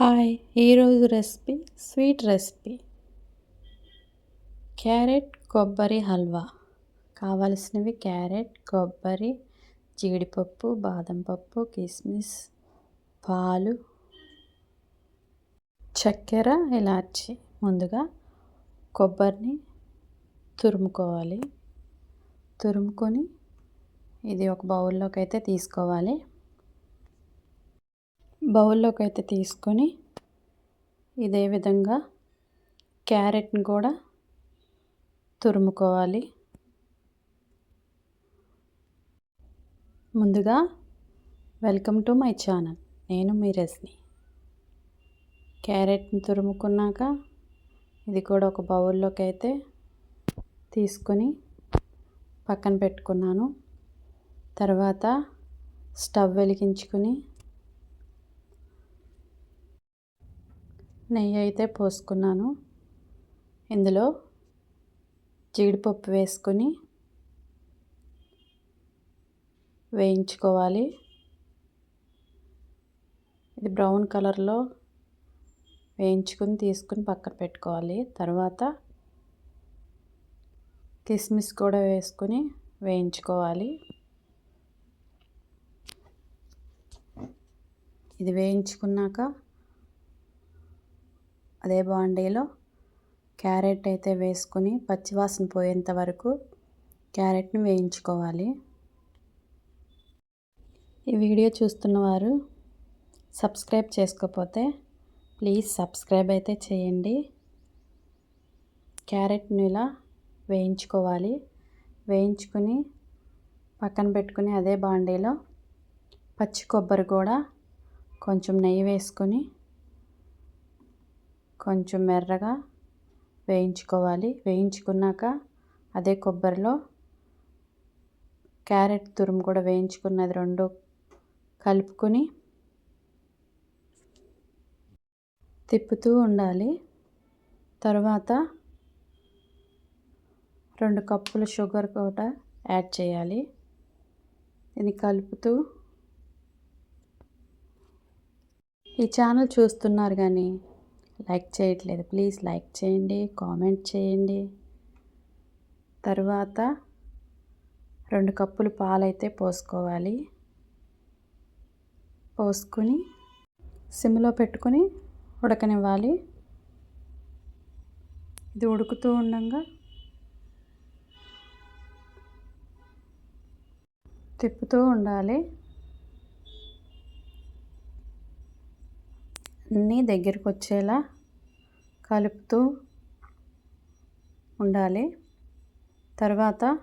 Hi ఈరోజు recipe sweet recipe. Carrot కొబ్బరి హల్వా. కావలసినవి క్యారెట్ కొబ్బరి జీడిపప్పు బాదం పప్పు కిస్మిస్ పాలు చక్కెర ఇలాచి. ముందుగా కొబ్బరిని తురుముకోవాలి. తురుముకొని ఇది ఒక బౌల్లోకి అయితే తీసుకోవాలి. బౌల్లోకి అయితే తీసుకొని ఇదే విధంగా క్యారెట్ని కూడా తురుముకోవాలి. ముందుగా వెల్కమ్ టు మై ఛానల్. నేను మీ రజని. క్యారెట్ని తురుముకున్నాక ఇది కూడా ఒక బౌల్లోకి అయితే తీసుకొని పక్కన పెట్టుకున్నాను. తర్వాత స్టవ్ వెలిగించుకొని నెయ్యి అయితే పోసుకున్నాను. ఇందులో జీడిపప్పు వేసుకొని వేయించుకోవాలి. ఇది బ్రౌన్ కలర్లో వేయించుకుని తీసుకుని పక్కన పెట్టుకోవాలి. తర్వాత కిస్మిస్ కూడా వేసుకొని వేయించుకోవాలి. ఇది వేయించుకున్నాక అదే బాండీలో క్యారెట్ అయితే వేసుకుని పచ్చివాసన పోయేంత వరకు క్యారెట్ని వేయించుకోవాలి. ఈ వీడియో చూస్తున్న వారు సబ్స్క్రైబ్ చేసుకోకపోతే ప్లీజ్ సబ్స్క్రైబ్ అయితే చేయండి. క్యారెట్ని ఇలా వేయించుకోవాలి. వేయించుకొని పక్కన పెట్టుకుని అదే బాండీలో పచ్చి కొబ్బరి కూడా కొంచెం నెయ్యి వేసుకొని కొంచెం మెర్రగా వేయించుకోవాలి. వేయించుకున్నాక అదే కొబ్బరిలో క్యారెట్ తురుము కూడా వేయించుకున్నది రెండు కలుపుకొని తిప్పుతూ ఉండాలి. తర్వాత రెండు కప్పులు షుగర్ కూడా యాడ్ చేయాలి. ఇది కలుపుతూ ఈ ఛానల్ చూస్తున్నారు కానీ లైక్ చేయట్లేదు. ప్లీజ్ లైక్ చేయండి కామెంట్ చేయండి. తర్వాత రెండు కప్పులు పాలైతే పోసుకోవాలి. పోసుకొని సిమ్లో పెట్టుకొని ఉడకనివ్వాలి. ఇది ఉడుకుతూ ఉండగా తిప్పుతూ ఉండాలి. అన్నీ దగ్గరికి వచ్చేలా కలుపుతూ ఉండాలి. తర్వాత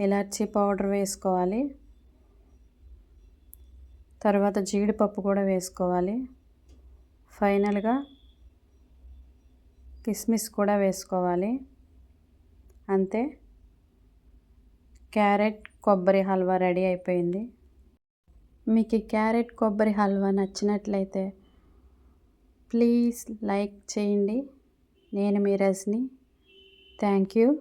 ఇలాచీ పౌడర్ వేసుకోవాలి. తర్వాత జీడిపప్పు కూడా వేసుకోవాలి. ఫైనల్గా కిస్మిస్ కూడా వేసుకోవాలి. అంతే. క్యారెట్ కొబ్బరి హల్వా రెడీ అయిపోయింది. మీకు క్యారెట్ కొబ్బరి హల్వా నచ్చినట్లయితే ప్లీజ్ లైక్ చేయండి. నేను మీ రజని. Thank you.